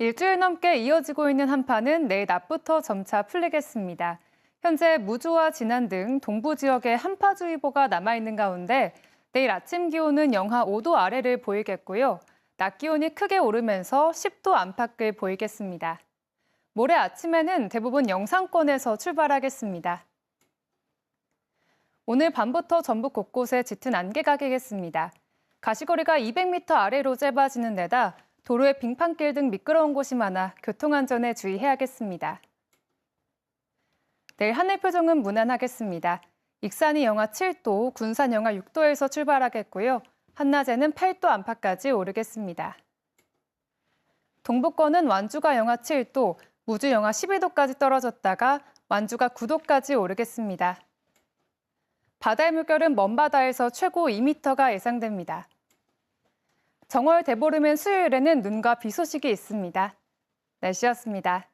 일주일 넘게 이어지고 있는 한파는 내일 낮부터 점차 풀리겠습니다. 현재 무주와 진안 등 동부 지역에 한파주의보가 남아 있는 가운데 내일 아침 기온은 영하 5도 아래를 보이겠고요. 낮 기온이 크게 오르면서 10도 안팎을 보이겠습니다. 모레 아침에는 대부분 영상권에서 출발하겠습니다. 오늘 밤부터 전북 곳곳에 짙은 안개가 끼겠습니다. 가시거리가 200m 아래로 짧아지는 데다 도로에 빙판길 등 미끄러운 곳이 많아 교통안전에 주의해야겠습니다. 내일 하늘 표정은 무난하겠습니다. 익산이 영하 7도, 군산 영하 6도에서 출발하겠고요. 한낮에는 8도 안팎까지 오르겠습니다. 동부권은 완주가 영하 7도, 무주 영하 12도까지 떨어졌다가 완주가 9도까지 오르겠습니다. 바다의 물결은 먼 바다에서 최고 2m가 예상됩니다. 정월 대보름인 수요일에는 눈과 비 소식이 있습니다. 날씨였습니다.